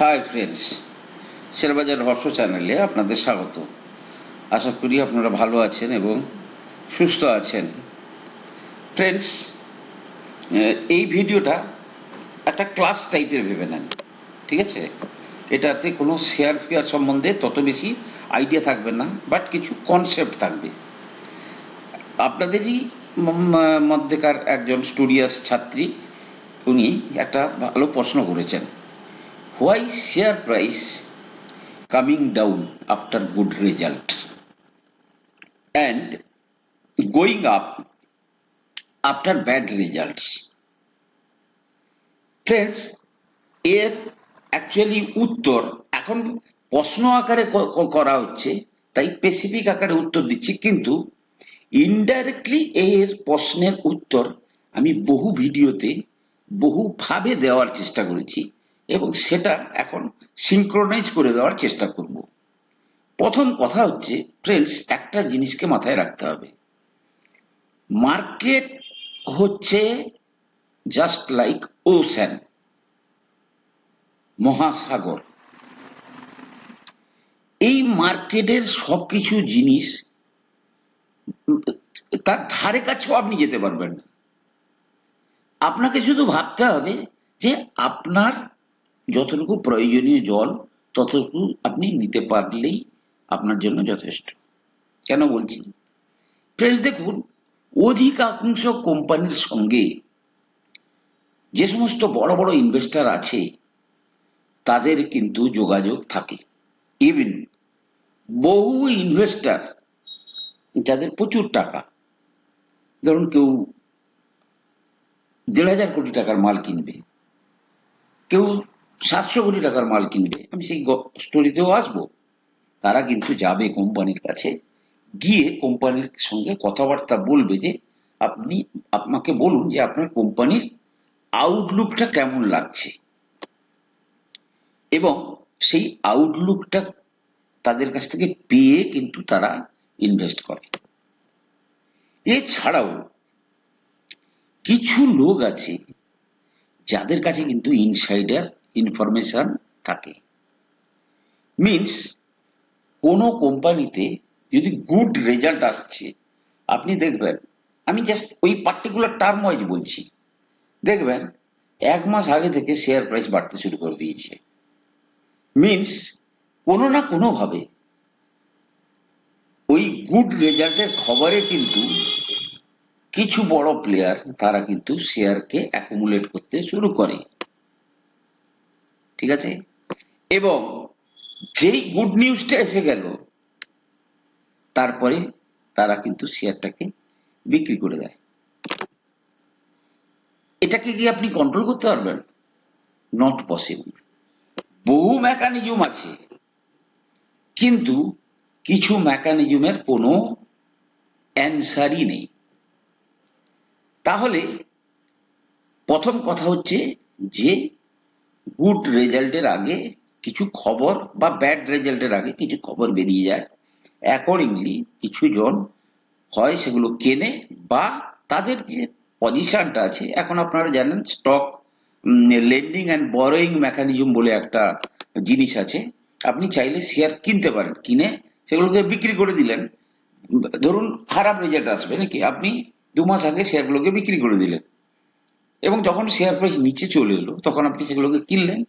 Hi friends Sherbazar রহস্য চ্যানেলে আপনাদের স্বাগত। আশা করি আপনারা ভালো আছেন এবং সুস্থ আছেন। ফ্রেন্ডস এই ভিডিওটা একটা ক্লাস টাইপের ভেবে নেন, ঠিক আছে? এটাতে কোনো শেয়ার ফেয়ার সম্বন্ধে তত বেশি আইডিয়া থাকবে না বাট কিছু কনসেপ্ট থাকবে। আপনাদেরই মধ্যেকার একজন স্টুডিয়াস ছাত্রী, উনি একটা ভালো প্রশ্ন করেছেন। Why share price coming down after good result? And going up after bad results. Friends এর অ্যাকচুয়ালি উত্তর এখন প্রশ্ন আকারে করা হচ্ছে, তাই স্পেসিফিক আকারে উত্তর দিচ্ছি, কিন্তু ইনডাইরেক্টলি এর প্রশ্নের উত্তর আমি বহু ভিডিওতে বহুভাবে দেওয়ার চেষ্টা করেছি। এবং সেটা এখন সিঙ্ক্রোনাইজ করে দেওয়ার চেষ্টা করব। প্রথম কথা হচ্ছে ফ্রেন্ডস একটা জিনিসকে মাথায় রাখতে হবে। মার্কেট হচ্ছে জাস্ট লাইক ওশান মহাসাগর। এই মার্কেটের সবকিছু জিনিস, তার ধারে কাছেও আপনি যেতে পারবেন না। আপনাকে শুধু ভাবতে হবে যে আপনার যতটুকু প্রয়োজনীয় জল, ততটুকু আপনি নিতে পারলেই আপনার জন্য যথেষ্ট। কেন বলছি? ফ্রেন্ডস দেখুন অধিকাংশ কোম্পানির সঙ্গে যে সমস্ত বড় বড় ইনভেস্টার আছে, তাদের কিন্তু যোগাযোগ থাকে। ইভেন বহু ইনভেস্টার যাদের প্রচুর টাকা, ধরুন কেউ দেড় হাজার কোটি টাকার মাল কিনবে, কেউ সাতশো কোটি টাকার মাল কিনবে, আমি সেই স্টোরিতেও আসব। তারা কিন্তু যাবে কোম্পানির কাছে, গিয়ে কোম্পানির সঙ্গে কথাবার্তা বলবে যে, আপনি, আপনাকে বলুন যে আপনার কোম্পানির আউটলুকটা কেমন লাগছে। এবং সেই আউটলুকটা তাদের কাছ থেকে পেয়ে কিন্তু তারা ইনভেস্ট করে। এছাড়াও কিছু লোক আছে, যাদের কাছে কিন্তু ইনসাইডার ইনফরমেশন থাকে। মিন্স কোনো কোম্পানিতে যদি গুড রেজাল্ট আসছে, আপনি দেখবেন, আমি জাস্ট ওই পার্টিকুলার টার্ম ওয়াইজ বলছি, দেখবেন, এক মাস আগে থেকে শেয়ার প্রাইস বাড়তে শুরু করে দিয়েছে। মিন্স কোনো না কোনোভাবে ওই গুড রেজাল্টের খবরে কিন্তু কিছু বড় প্লেয়ার তারা কিন্তু শেয়ারকে অ্যাকুমুলেট করতে শুরু করে। ঠিক আছে? এবং যেই গুড নিউজটা এসে গেল, তারপরে তারা কিন্তু শেয়ারটাকে বিক্রি করে দেয়। এটাকে কি আপনি কন্ট্রোল করতে পারবেন? নট পসিবল বহু মেকানিজম আছে। কিন্তু কিছু মেকানিজমের কোনো অ্যান্সারই নেই। তাহলে প্রথম কথা হচ্ছে যে গুড রেজাল্টের আগে কিছু খবর বা ব্যাড রেজাল্টের আগে কিছু খবর বেরিয়ে যায়। অ্যাকর্ডিংলি কিছু জন হয় সেগুলো কেনে বা তাদের যে পজিশনটা আছে, এখন আপনারা জানেন stock lending and borrowing mechanism বলে একটা জিনিস আছে। আপনি চাইলে শেয়ার কিনতে পারেন, কিনে সেগুলোকে বিক্রি করে দিলেন। ধরুন খারাপ রেজাল্ট আসবে নাকি? আপনি দু মাস আগে শেয়ারগুলোকে বিক্রি করে দিলেন। এবং যখন শেয়ার প্রাইস নিচে চলে এলো, তখন আপনি সেগুলোকে কিনলেন,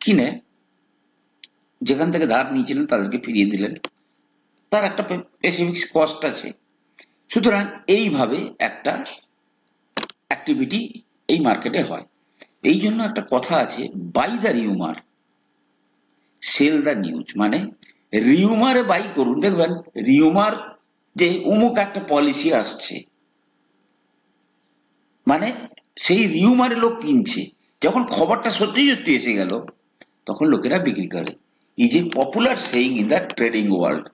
কিনে যেখান থেকে ধার নিয়েছিলেন তাদেরকে ফিরিয়ে দিলেন। তার একটা স্পেসিফিক কস্ট আছে। সুতরাং এইভাবে একটা অ্যাক্টিভিটি এই মার্কেটে হয়। এই জন্য একটা কথা আছে buy the rumour sell the news মানে রিউমারে বাই করুন। দেখবেন রিউমার যে অমুক একটা পলিসি আসছে। মানে সেই রিউমারে লোক কিনছে। যখন খবরটা সত্যি সত্যি এসে গেল, তখন লোকেরা বিক্রি করে। Is a popular saying in the trading world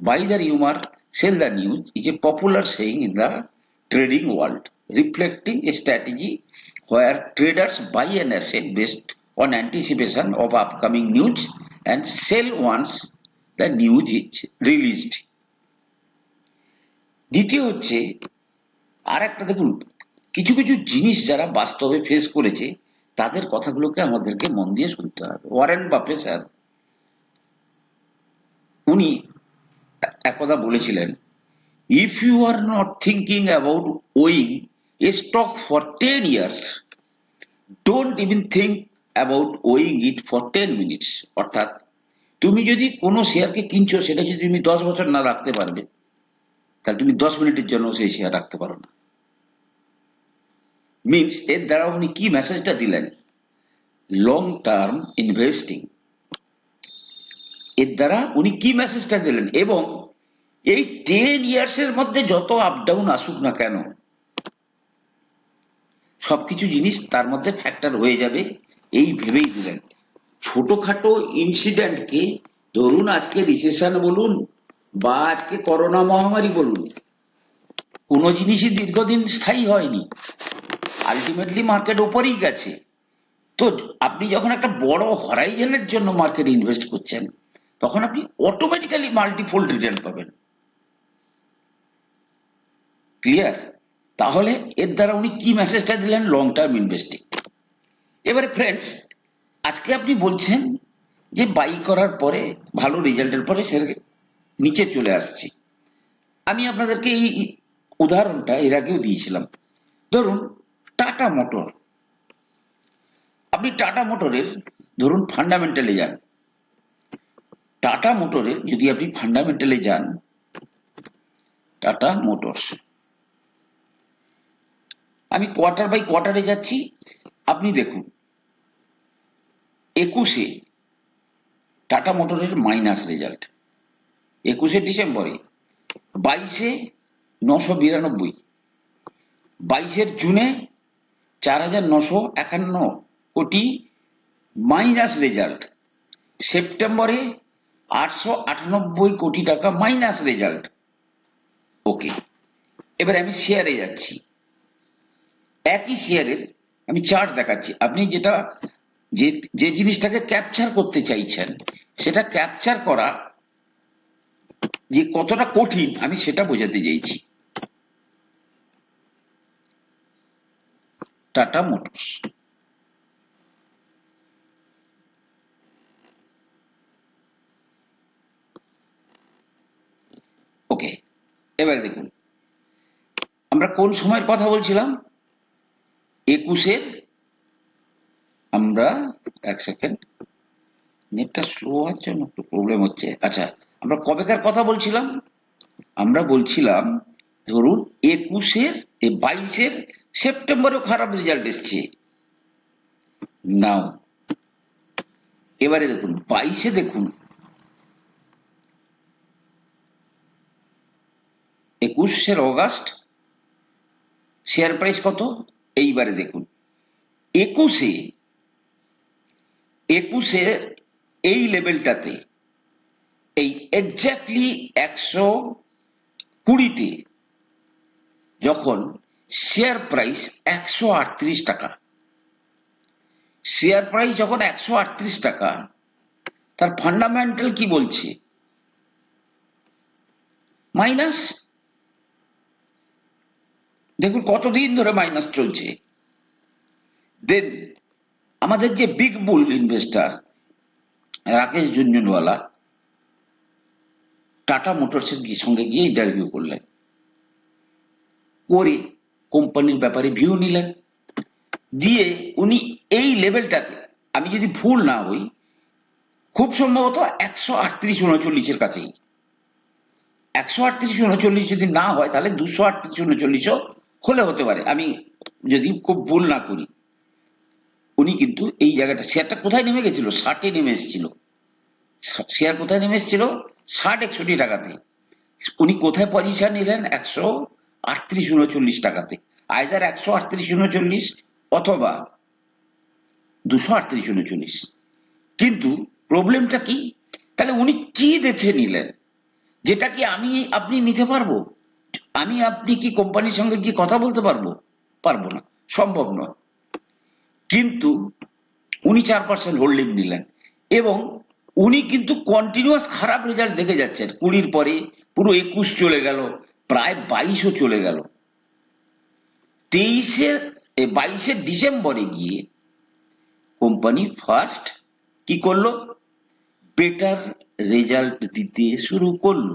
buy the rumour sell the news is a popular saying in the trading world reflecting a strategy where traders buy an asset based on anticipation of upcoming news and sell once the news is released দ্বিতীয় হচ্ছে আর একটা দেখুন কিছু কিছু জিনিস যারা বাস্তবে face করেছে, তাদের কথাগুলোকে আমাদেরকে মন দিয়ে শুনতে হবে। Warren Buffett, sir. উনি একদা বলেছিলেন if you are not thinking about owning a stock for ten years don't even think about owning it for ten minutes অর্থাৎ, তুমি যদি কোনো শেয়ারকে কিনছো, সেটা যদি তুমি দশ বছর না রাখতে পারবে, তাহলে তুমি দশ মিনিটের জন্য সেই শেয়ার রাখতে পারো না। মিনস এর দ্বারা উনি কি মেসেজটা দিলেন। লং টার্ম ইনভেস্টিং এর দ্বারা উনি কি মেসেজটা দিলেন এবং এই টেন ইয়ার্স এর মধ্যে যত আপ ডাউন আসুক না কেন, সবকিছু জিনিস তার মধ্যে ফ্যাক্টর হয়ে যাবে, এই ভেবেই দিলেন। ছোটখাটো ইনসিডেন্টকে ধরুন আজকে রিসেশন বলুন বা আজকে করোনা মহামারী বলুন, কোনো জিনিসই দীর্ঘদিন স্থায়ী হয়নি। আলটিমেটলি মার্কেট উপরেই গেছে। তো আপনি যখন একটা বড় হরাইজনের জন্য মার্কেটে ইনভেস্ট করছেন, তখন আপনি অটোমেটিক্যালি মাল্টিফোল্ড রিটার্ন পাবেন। ক্লিয়ার তাহলে এর দ্বারা উনি কি মেসেজটা দিলেন? লং টার্ম ইনভেস্টিং এবারে ফ্রেন্ডস আজকে আপনি বলছেন যে বাই করার পরে, ভালো রেজাল্টের পরে সে নিচে চলে আসছে। আমি আপনাদেরকে এই উদাহরণটা এর আগেও দিয়েছিলাম। ধরুন টাটা মোটর। আপনি টাটা মোটরের ধরুন ফান্ডামেন্টালে যান। টাটা মোটরের যদি আপনি ফান্ডামেন্টালে যান, টাটা মোটরস। আমি কোয়ার্টার বাই কোয়ার্টারে যাচ্ছি, আপনি দেখুন, একুশে টাটা মোটরের মাইনাস রেজাল্ট একুশে ডিসেম্বরে, বাইশে নশো বিরানব্বই। বাইশের জুনে চার হাজার নশো একান্ন কোটি মাইনাস রেজাল্ট। সেপ্টেম্বরে আটশো আটানব্বই কোটি টাকা মাইনাস রেজাল্ট। ওকে, এবার আমি শেয়ারে যাচ্ছি। একই শেয়ারের আমি চার্ট দেখাচ্ছি। আপনি যেটা, যে যে জিনিসটাকে ক্যাপচার করতে চাইছেন, সেটা ক্যাপচার করা যে কতটা কঠিন, আমি সেটা বোঝাতে চাইছি। টাটা মোটরস ওকে, এবারে দেখুন। আমরা কোন সময়ের কথা বলছিলাম? একুশের। আমরা এক সেকেন্ড। নেটটা স্লো হওয়ার জন্য একটু প্রবলেম হচ্ছে। আচ্ছা আমরা কবেকার কথা বলছিলাম? আমরা বলছিলাম, ধরুন একুশের বাইশের সেপ্টেম্বরেও খারাপ রেজাল্ট এসছে। নাও এবারে দেখুন, বাইশে দেখুন। একুশের অগাস্ট শেয়ার প্রাইস কত? এইবারে দেখুন। একুশে একুশে এই লেভেলটাতে এই এক্স্যাক্টলি একশো কুড়িতে, যখন শেয়ার প্রাইস একশো আটত্রিশ টাকা। শেয়ার প্রাইস যখন একশো আটত্রিশ টাকা, তার ফান্ডামেন্টাল কি বলছে? মাইনাস দেখুন, কতদিন ধরে মাইনাস চলছে। দেন আমাদের যে big bull investor Rakesh Jhunjhunwala, Tata মোটরসের সঙ্গে গিয়ে ইন্টারভিউ করলেন। করে কোম্পানির ব্যাপারে ভিউ নিলেন। দিয়ে উনি এই লেভেলটাতে আমি যদি ভুল না হই, খুব সম্ভবত একশো আটত্রিশ উনচল্লিশের কাছেই। একশো আটত্রিশ উনচল্লিশ যদি না হয়, তাহলে দুশো আটত্রিশ উনচল্লিশও হলে হতে পারে। আমি যদি খুব ভুল না করি। উনি কিন্তু এই জায়গাটা শেয়ারটা কোথায় নেমে গেছিল? ষাটে নেমে এসেছিল। শেয়ার কোথায় নেমে এসেছিল? ষাট একষট্টি টাকাতে। উনি কোথায় পজিশন নিলেন? একশো আটত্রিশ উনচল্লিশ টাকাতে। আয়দার একশো আটত্রিশ উনচল্লিশ অথবা দুশো আটত্রিশ উনচল্লিশ। কিন্তু প্রবলেমটা কি? তাহলে উনি কি দেখে নিলেন? যেটা কি আমি, আপনি নিতে পারব? আমি, আপনি কি কোম্পানির সঙ্গে কি কথা বলতে পারব? পারব না। সম্ভব নয়। কিন্তু উনি চার পার্সেন্ট হোল্ডিং নিলেন। এবং উনি কিন্তু কন্টিনিউয়াস খারাপ রেজাল্ট দেখে যাচ্ছেন। কুড়ির পরে পুরো একুশ চলে গেল। প্রায় বাইশও চলে গেল। তেইশের বাইশে ডিসেম্বরে গিয়ে কোম্পানি ফার্স্ট কি করল? বেটার রেজাল্ট দিতে শুরু করল।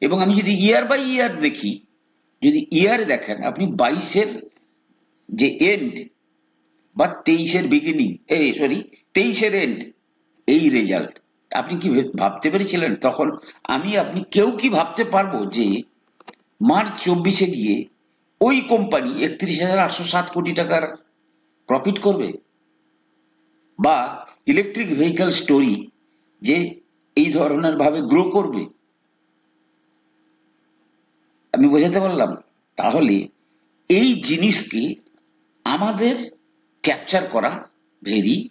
এবং আমি যদি ইয়ার বাই ইয়ার দেখি, যদি ইয়ার দেখেন, আপনি বাইশের যে এন্ড বা তেইশের বিগিনিং এই সরি তেইশের এন্ড এই রেজাল্ট আপনি কি ভাবতে পেরেছিলেন? তখন আমি, আপনি কেউ কি ভাবতে পারব যে মার্চ চব্বিশে গিয়ে ওই কোম্পানি একত্রিশ হাজার আটশো সাত কোটি টাকার প্রফিট করবে? বা ইলেকট্রিক ভেহিকল স্টোরি যে এই ধরনের ভাবে গ্রো করবে? আমি বোঝাতে পারলাম। তাহলে এই জিনিসকে আমাদের ক্যাপচার করা ভেরি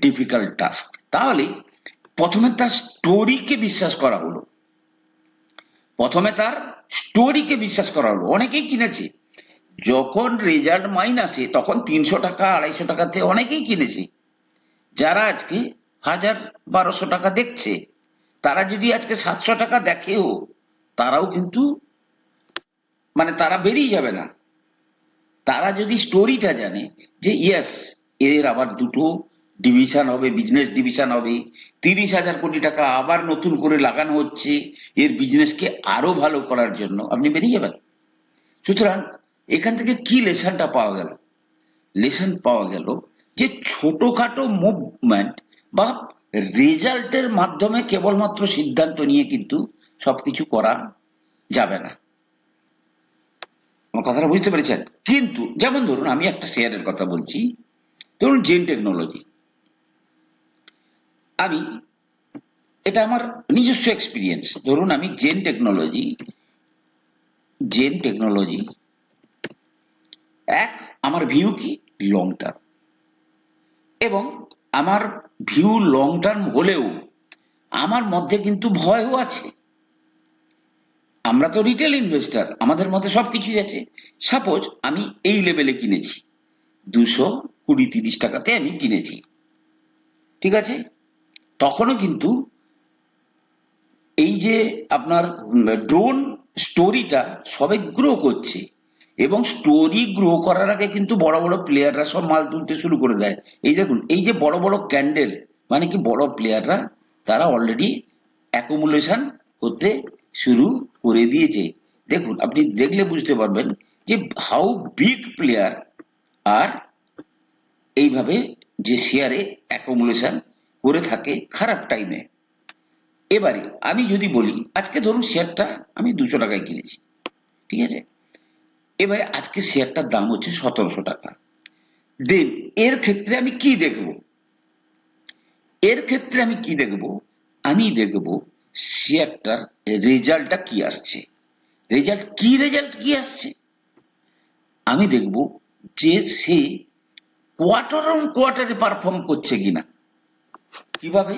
ডিফিকাল্ট টাস্ক তাহলে প্রথমে তার স্টোরিকে বিশ্বাস করা হলো। প্রথমে তার স্টোরিকে বিশ্বাস করা হলো। অনেকেই কিনেছে। যখন রেজাল্ট মাইনাসে তখন তিনশো টাকা, আড়াইশো টাকাতে অনেকেই কিনেছে। যারা আজকে হাজার বারোশো টাকা দেখছে, তারা যদি আজকে সাতশো টাকা দেখেও, তারাও কিন্তু মানে তারা বেরিয়ে যাবে না। তারা যদি স্টোরিটা জানে যে ইয়েস এর আবার দুটো ডিভিশন হবে বিজনেস ডিভিশন হবে। তিরিশ হাজার কোটি টাকা আবার নতুন করে লাগানো হচ্ছে এর বিজনেসকে আরও ভালো করার জন্য। আপনি বেরিয়ে যাবেন সুতরাং এখান থেকে কি লেসনটা পাওয়া গেল? লেসন পাওয়া গেল যে ছোটখাটো মুভমেন্ট বা রেজাল্টের মাধ্যমে কেবলমাত্র সিদ্ধান্ত নিয়ে কিন্তু সবকিছু করা যাবে না। আমার কথাটা বুঝতে পেরেছেন? কিন্তু যেমন ধরুন আমি একটা শেয়ারের কথা বলছি। ধরুন জেন টেকনোলজি আমি এটা আমার নিজস্ব এক্সপিরিয়েন্স ধরুন, আমি জেন টেকনোলজি জেন টেকনোলজি এক, আমার ভিউ কি? লং টার্ম এবং আমার ভিউ লং টার্ম হলেও আমার মধ্যে কিন্তু ভয়ও আছে। আমরা তো রিটেল ইনভেস্টার আমাদের মধ্যে সবকিছুই আছে। সাপোজ আমি এই লেভেলে কিনেছি। দুশো কুড়ি তিরিশ টাকাতে আমি কিনেছি। ঠিক আছে? তখনও কিন্তু এই যে আপনার ড্রোন স্টোরিটা সবে গ্রো করছে। এবং স্টোরি গ্রো করার আগে কিন্তু বড় বড় প্লেয়াররা সব মাল তুলতে শুরু করে দেয়। এই দেখুন, এই যে বড় বড় ক্যান্ডেল মানে কি বড় প্লেয়াররা তারা অলরেডি অ্যাকুমুলেশন করতে শুরু করে দিয়েছে। দেখুন, আপনি দেখলে বুঝতে পারবেন যে হাউ বিগ প্লেয়ার আর এইভাবে যে শেয়ারে অ্যাকুমুলেশন করে থাকে খারাপ টাইমে এবারে আমি যদি বলি, আজকে ধরুন শেয়ারটা আমি দুশো টাকায় কিনেছি, ঠিক আছে? এবারে আজকে শেয়ারটার দাম হচ্ছে সতেরোশো টাকা। দেন এর ক্ষেত্রে আমি কি দেখব? এর ক্ষেত্রে আমি কি দেখব? আমি দেখব শেয়ারটার রেজাল্টটা কি আসছে। রেজাল্ট কি রেজাল্ট কি আসছে? আমি দেখব যে সে কোয়ার্টার অন কোয়ার্টারে পারফর্ম করছে কিনা। কীভাবে?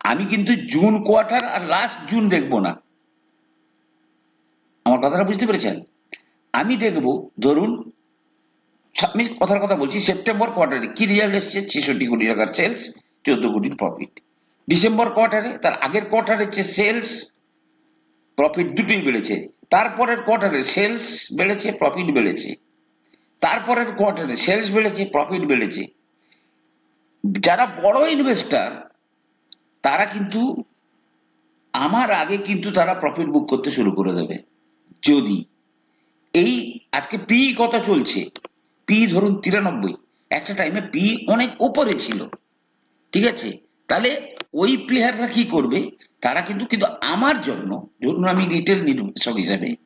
আমি কিন্তু জুন কোয়ার্টার আর লাস্ট জুন দেখব না। আমার কথাটা বুঝতে পেরেছেন? আমি দেখব, ধরুন কথার কথা বলছি সেপ্টেম্বর কোয়ার্টারে কি রেজাল্ট এসছে? ছেষট্টি কোটি টাকার সেলস চোদ্দ কোটির প্রফিট ডিসেম্বর কোয়ার্টারে তার আগের কোয়ার্টারে হচ্ছে সেলস প্রফিট দুটোই বেড়েছে। তারপরের কোয়ার্টারে সেলস বেড়েছে প্রফিট বেড়েছে। তারপরের কোয়ার্টারে সেলস বেড়েছে প্রফিট বেড়েছে। যারা বড় ইনভেস্টার তারা কিন্তু, আমার আগে কিন্তু তারা প্রফিট বুক করতে শুরু করে দেবে। যদি এই আজকে পি কত চলছে? পি ধরুন তিরানব্বই। একটা টাইমে পি অনেক ওপরে ছিল। ঠিক আছে? তাহলে ওই প্লেয়াররা কি করবে? তারা কিন্তু কিন্তু আমার জন্য, ধরুন আমি রিটেল নির্বাচক হিসাবে,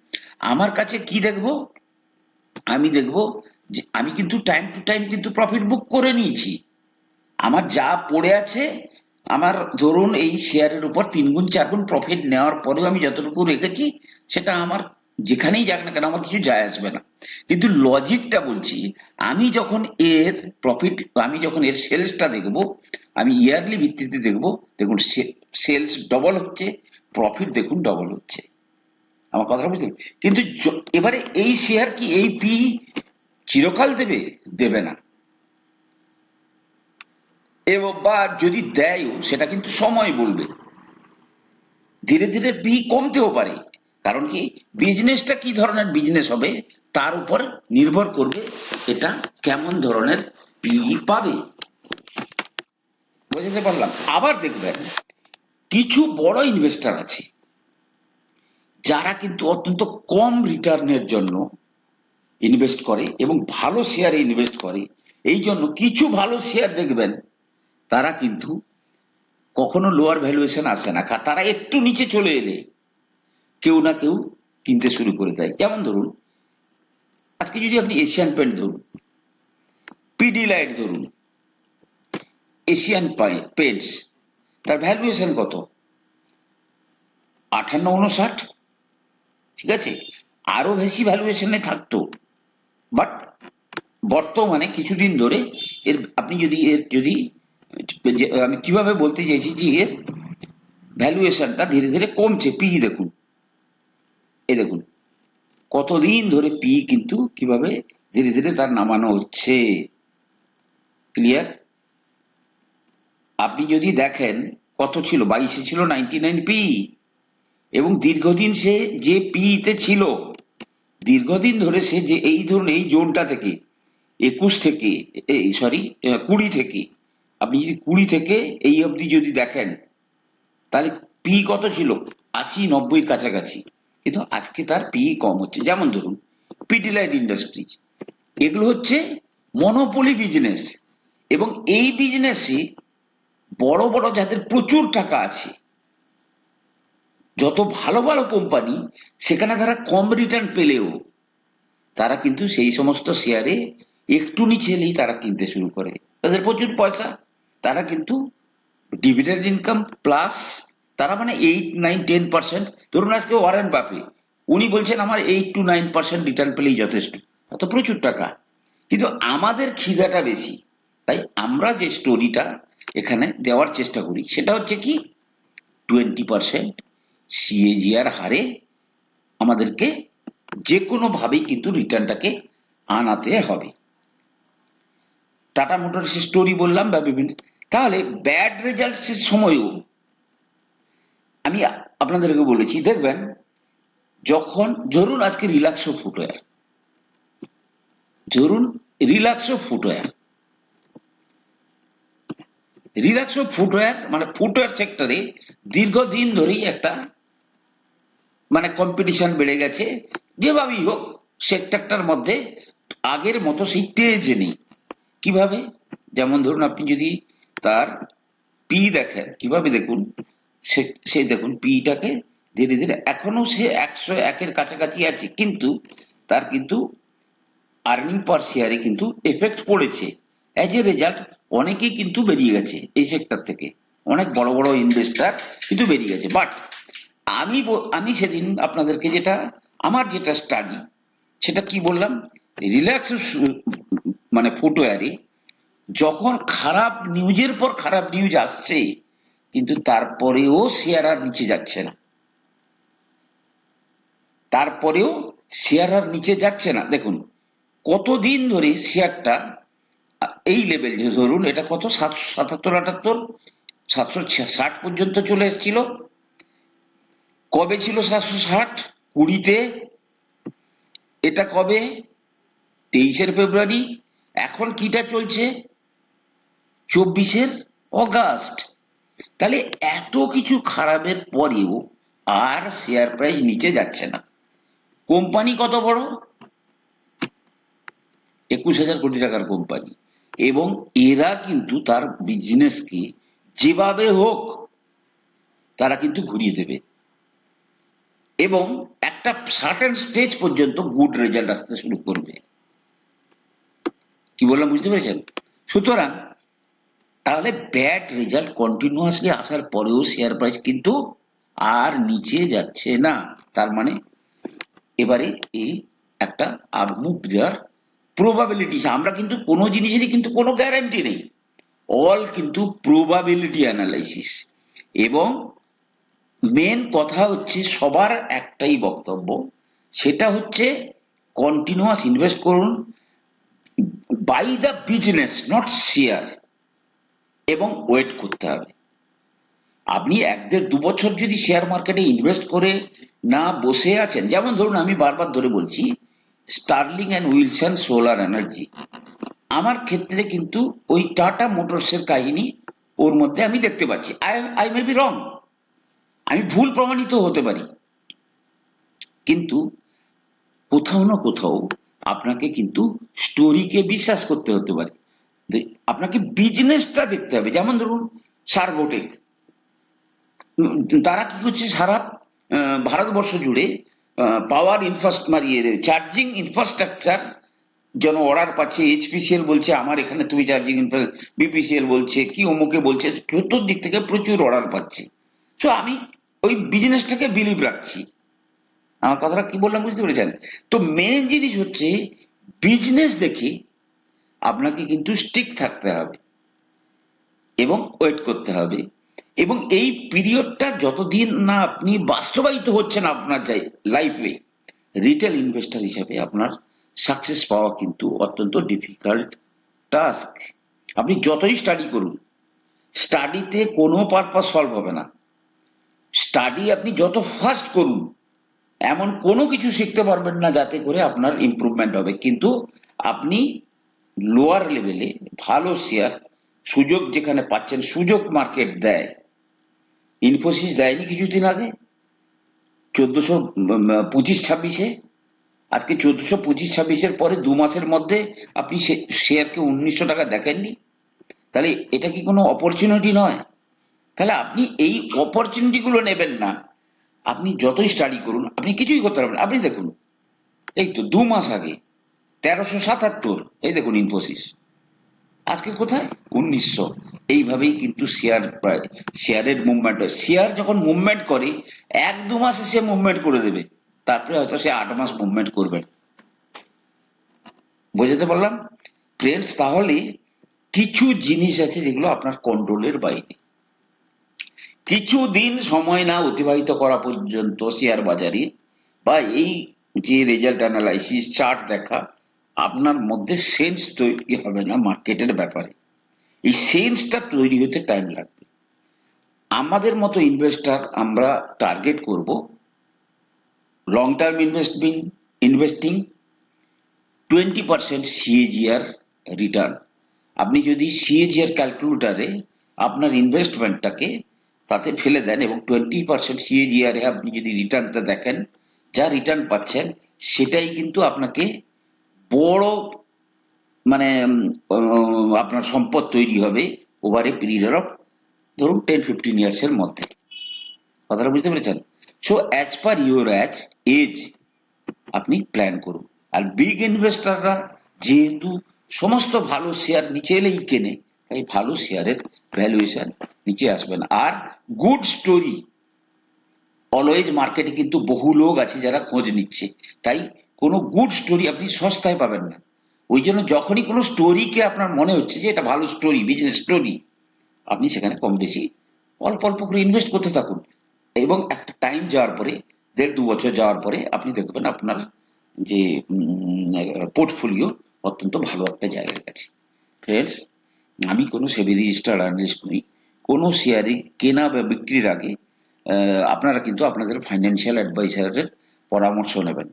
আমার কাছে কি দেখব? আমি দেখব যে আমি কিন্তু টাইম টু টাইম কিন্তু প্রফিট বুক করে নিয়েছি। আমার যা পড়ে আছে আমার ধরুন এই শেয়ারের উপর তিন গুণ চার গুণ প্রফিট নেওয়ার পরেও আমি যতটুকু রেখেছি, সেটা আমার যেখানেই যাক না কেন আমার কিছু যায় আসবে না। কিন্তু লজিকটা বলছি, আমি যখন এর প্রফিট আমি যখন এর সেলসটা দেখব, আমি ইয়ারলি ভিত্তিতে দেখব, দেখুন সেলস ডবল হচ্ছে প্রফিট দেখুন ডবল হচ্ছে। আমার কথাটা পেরেছেন? কিন্তু এবারে এই শেয়ার কি, এই পি চিরকাল দেবে? দেবে না। এবং বা যদি দেয়ও, সেটা কিন্তু সময় বলবে। ধীরে ধীরে পি কমতেও পারে। কারণ কি? বিজনেসটা কি ধরনের বিজনেস হবে? তার উপর নির্ভর করবে এটা কেমন ধরনের পি পাবে। বোঝাতে পারলাম? আবার দেখবেন, কিছু বড় ইনভেস্টর আছে, যারা কিন্তু অত্যন্ত কম রিটার্নের জন্য ইনভেস্ট করে এবং ভালো শেয়ারে ইনভেস্ট করে। এই জন্য কিছু ভালো শেয়ার দেখবেন তারা কিন্তু কখনো লোয়ার ভ্যালুয়েশন আসে না। তারা একটু নিচে চলে এলে কেউ না কেউ কিনতে শুরু করে দেয়। যেমন ধরুন, আজকে যদি আপনি এশিয়ান পেন্ট ধরুন পিডি লাইট ধরুন এশিয়ান পেন্টস তার ভ্যালুয়েশন কত? আঠান্ন উনষাট ঠিক আছে? আরও বেশি ভ্যালুয়েশনে থাকতো। বাট বর্তমানে কিছুদিন ধরে এর আপনি যদি এর যদি আমি কীভাবে বলতে চাইছি যে, এর ভ্যালুয়েশনটা ধীরে ধীরে কমছে। পি দেখুন। এই দেখুন। কতদিন ধরে পি কিন্তু কীভাবে ধীরে ধীরে তার নামানো হচ্ছে? ক্লিয়ার আপনি যদি দেখেন, কত ছিল? বাইশে ছিল নাইনটি নাইন পি এবং দীর্ঘদিন সে যে পিতে ছিল, দীর্ঘদিন ধরে সে যে এই ধরুন এই জোনটা থেকে, একুশ থেকে এই সরি কুড়ি থেকে আপনি যদি কুড়ি থেকে এই অবধি যদি দেখেন, তাহলে পি কত ছিল? আশি নব্বই কাছাকাছি। কিন্তু আজকে তার পি কম হচ্ছে। যেমন ধরুন পিডিলাইট ইন্ডাস্ট্রিজ। এগুলো হচ্ছে মনোপলি বিজনেস এবং এই বিজনেসে বড় বড় যাদের প্রচুর টাকা আছে, যত ভালো ভালো কোম্পানি সেখানে তারা কম রিটার্ন পেলেও তারা কিন্তু সেই সমস্ত শেয়ারে একটু নিচে এলেই তারা কিনতে শুরু করে। তাদের প্রচুর পয়সা। তারা কিন্তু ডিভিডেন্ড ইনকাম প্লাস তারা মানে এইট নাইন টেন পার্সেন্ট ধরুন আজকে ওয়ারেন বাপে উনি বলছেন আমার eight to nine percent return পেলেই যথেষ্ট। তো প্রচুর টাকা। কিন্তু আমাদের খিদাটা বেশি। তাই আমরা যে স্টোরিটা এখানে দেওয়ার চেষ্টা করি, সেটা হচ্ছে কি টোয়েন্টি পার্সেন্ট সিএজিআর হারে আমাদেরকে যে কোনো ভাবেই কিন্তু রিটার্নটাকে আনাতে হবে। টাটা মোটরসের স্টোরি বললাম বা বিভিন্ন তাহলে ব্যাড রেজাল্টসের সময়ও আমি আপনাদেরকে বলেছি, দেখবেন যখন ধরুন আজকে রিল্যাক্সো ফুটওয়্যার ধরুন রিল্যাক্সো ফুটওয়্যার রিল্যাক্সো ফুটওয়্যার মানে ফুটওয়্যার সেক্টরে দীর্ঘদিন ধরেই একটা মানে কম্পিটিশন বেড়ে গেছে, যেভাবেই হোক সেক্টরটার মধ্যে আগের মতো সেই তেজ নেই। কীভাবে? যেমন ধরুন আপনি যদি তার পি দেখেন কীভাবে দেখুন? সে দেখুন পিটাকে ধীরে ধীরে, এখনও সে একশো একের কাছাকাছি আছে, কিন্তু তার কিন্তু আর্নিং পার শেয়ারে কিন্তু এফেক্ট পড়েছে। অ্যাজ এ রেজাল্ট অনেকেই কিন্তু বেরিয়ে গেছে এই সেক্টর থেকে। অনেক বড় বড় ইনভেস্টার কিন্তু বেরিয়ে গেছে। বাট আমি আমি সেদিন আপনাদেরকে যেটা, আমার যেটা স্টাডি সেটা কি বললাম? রিল্যাক্স মানে ফুটওয়্যারে যখন খারাপ নিউজের পর খারাপ নিউজ আসছে, কিন্তু তারপরেও শেয়ার আর নিচে যাচ্ছে না। তারপরেও শেয়ার আর নিচে যাচ্ছে না। দেখুন, কতদিন ধরে শেয়ারটা এই লেভেল ধরুন, এটা কত? সাতশো সাতাত্তর, আটাত্তর? সাতশো ষাট পর্যন্ত চলে এসেছিল। কবে ছিল সাতশো ষাট? কুড়িতে। এটা কবে? তেইশের ফেব্রুয়ারি। এখন কিটা চলছে? চব্বিশের অগাস্ট। তাহলে এত কিছু খারাপের পরেও আর শেয়ার প্রাইস নিচে যাচ্ছে না। কোম্পানি কত বড়? একুশ হাজার কোটি টাকার কোম্পানি। এবং এরা কিন্তু তার বিজনেসকে যেভাবে হোক, তারা কিন্তু ঘুরিয়ে দেবে। এবং একটা সার্টেন স্টেজ পর্যন্ত গুড রেজাল্ট আসতে শুরু করবে। কি বললাম, বুঝতে পেরেছেন? সুতরাং তাহলে ব্যাড রেজাল্ট কন্টিনিউয়াসলি আসার পরেও শেয়ার প্রাইস কিন্তু আর নিচে যাচ্ছে না। তার মানে এবারে এই একটা আপমুভ দেওয়ার প্রবাবিলিটি আমরা কিন্তু কোনো জিনিসেরই কিন্তু কোনো গ্যারান্টি নেই। অল কিন্তু প্রবাবিলিটি অ্যানালাইসিস এবং মেন কথা হচ্ছে সবার একটাই বক্তব্য, সেটা হচ্ছে কন্টিনিউয়াস ইনভেস্ট করুন buy the business not share এবং ওয়েট করতে হবে। আপনি এক দেড় দু বছর যদি শেয়ার মার্কেটে ইনভেস্ট করে না বসে আছেন, যেমন ধরুন আমি বারবার ধরে বলছি, Sterling and Wilson Solar Energy. আমার ক্ষেত্রে কিন্তু ওই টাটা মোটরসের কাহিনী ওর মধ্যে আমি দেখতে পাচ্ছি। I I may be wrong. আমি ভুল প্রমাণিত হতে পারি। কিন্তু কোথাও না কোথাও আপনাকে কিন্তু স্টোরিকে বিশ্বাস করতে হতে পারে। আপনাকে বিজনেসটা দেখতে হবে। যেমন ধরুন সার্ভোটেক উম, তারা কি করছে? সারা ভারতবর্ষ জুড়ে পাওয়ার ইনফ্রাস্ট মারিয়ে চার্জিং ইনফ্রাস্ট্রাকচার যেন অর্ডার পাচ্ছে। এইচপিসিএল বলছে আমার এখানে তুমি চার্জিং বিপিসিএল বলছে কি অমুকে বলছে চতুর্দিক থেকে প্রচুর অর্ডার পাচ্ছে। তো আমি ওই বিজনেসটাকে বিলিভ রাখছি। আমার কথাটা কি বললাম বুঝতে পেরেছেন? তো মেন জিনিস হচ্ছে বিজনেস দেখে আপনাকে কিন্তু স্টিক থাকতে হবে এবং ওয়েট করতে হবে। এবং এই পিরিয়ডটা যতদিন না আপনি বাস্তবায়িত হচ্ছেন আপনার যাই লাইফে রিটেল ইনভেস্টার হিসেবে আপনার সাকসেস পাওয়া কিন্তু অত্যন্ত ডিফিকাল্ট টাস্ক আপনি যতই স্টাডি করুন স্টাডিতে কোনো পারপাস সলভ হবে না। স্টাডি আপনি যত ফাস্ট করুন, এমন কোনো কিছু শিখতে পারবেন না যাতে করে আপনার ইম্প্রুভমেন্ট হবে। কিন্তু আপনি লোয়ার লেভেলে ভালো শেয়ার সুযোগ যেখানে পাচ্ছেন, সুযোগ মার্কেট দেয়। ইনফোসিস দেয়নি কিছুদিন আগে। চোদ্দশো পঁচিশ, ছাব্বিশে। আজকে চোদ্দশো, পঁচিশ, ছাব্বিশের পরে দু মাসের মধ্যে আপনি শেয়ারকে উনিশশো টাকা দেখেননি। তাহলে এটা কি কোনো অপরচুনিটি নয়? তাহলে আপনি এই অপরচুনিটি গুলো নেবেন না। আপনি যতই স্টাডি করুন, আপনি কিছুই করতে পারবেন। আপনি দেখুন, এই তো দু মাস আগে তেরোশো সাতাত্তর। এই দেখুন ইনফোসিস আজকে কোথায়? উনিশশো। এইভাবেই কিন্তু শেয়ার প্রায় শেয়ারের মুভমেন্ট হয়। শেয়ার যখন মুভমেন্ট করে, এক দু মাসে সে মুভমেন্ট করে দেবে। তারপরে হয়তো সে আট মাস মুভমেন্ট করবে। বোঝাতে পারলাম? ফ্রেন্ডস তাহলে কিছু জিনিস আছে যেগুলো আপনার কন্ট্রোলের বাইরে। কিছু দিন সময় না অতিবাহিত করা পর্যন্ত শেয়ার বাজারে বা এই যে রেজাল্ট অ্যানালাইসিস চার্ট দেখা আপনার মধ্যে সেন্স তৈরি হবে না মার্কেটের ব্যাপারে। এই সেন্সটা তৈরি হতে টাইম লাগবে। আমাদের মতো ইনভেস্টার আমরা টার্গেট করব long term investment investing twenty percent CAGR return আপনি যদি সিএজিআর ক্যালকুলেটারে আপনার ইনভেস্টমেন্টটাকে তাতে ফেলে দেন এবং টোয়েন্টি পার্সেন্ট সিএজিআর আপনি যদি রিটার্নটা দেখেন, যা রিটার্ন পাচ্ছেন, সেটাই কিন্তু আপনাকে বড় মানে আপনার সম্পদ তৈরি হবে ওভার এ পিরিয়ড অফ ধরুন টেন ফিফটিন ইয়ার্স এর মধ্যে। কথাটা বুঝতে পেরেছেন? So as per your as age আপনি প্ল্যান করুন। আর বিগ ইনভেস্টররা যেহেতু সমস্ত ভালো শেয়ার নিচে এলেই কেনে, তাই ভালো শেয়ারের ভ্যালুয়েশন নিচে আসবে না। আর গুড স্টোরি অলওয়েজ মার্কেটে কিন্তু বহু লোক আছে যারা খোঁজ নিচ্ছে। তাই কোনো গুড স্টোরি আপনি সস্তায় পাবেন না। ওই জন্য যখনই কোনো স্টোরিকে আপনার মনে হচ্ছে যে এটা ভালো স্টোরি বিজনেস স্টোরি আপনি সেখানে কম বেশি অল্প অল্প করে ইনভেস্ট করতে থাকুন। এবং একটা টাইম যাওয়ার পরে, দেড় দু বছর যাওয়ার পরে আপনি দেখবেন আপনার যে পোর্টফোলিও অত্যন্ত ভালো একটা জায়গায় গেছে। ফ্রেন্ডস আমি কোনো সেবি রেজিস্টার্ড আর্নিস্ট নই। কোনো শেয়ারে কেনা বা বিক্রির আগে আপনারা কিন্তু আপনাদের ফাইন্যান্সিয়াল অ্যাডভাইসারের পরামর্শ নেবেন।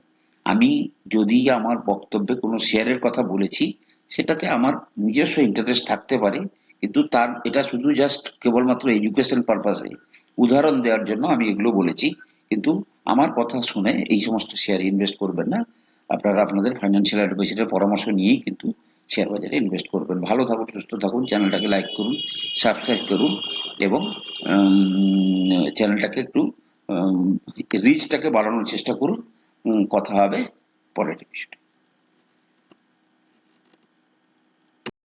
আমি যদি আমার বক্তব্যে কোনো শেয়ারের কথা বলেছি, সেটাতে আমার নিজস্ব ইন্টারেস্ট থাকতে পারে, কিন্তু তার, এটা শুধু জাস্ট কেবলমাত্র এডুকেশন পারপাসে উদাহরণ দেওয়ার জন্য আমি এগুলো বলেছি, কিন্তু আমার কথা শুনে এই সমস্ত শেয়ার ইনভেস্ট করবেন না। আপনারা আপনাদের ফাইন্যান্সিয়াল অ্যাডভাইসারের পরামর্শ নিয়েই কিন্তু শেয়ার বাজারে ইনভেস্ট করবেন। ভালো থাকুন, সুস্থ থাকুন চ্যানেলটাকে লাইক করুন সাবস্ক্রাইব করুন এবং চ্যানেলটাকে একটু রিচটাকে বাড়ানোর চেষ্টা করুন। কথা হবে পরের এপিসোডে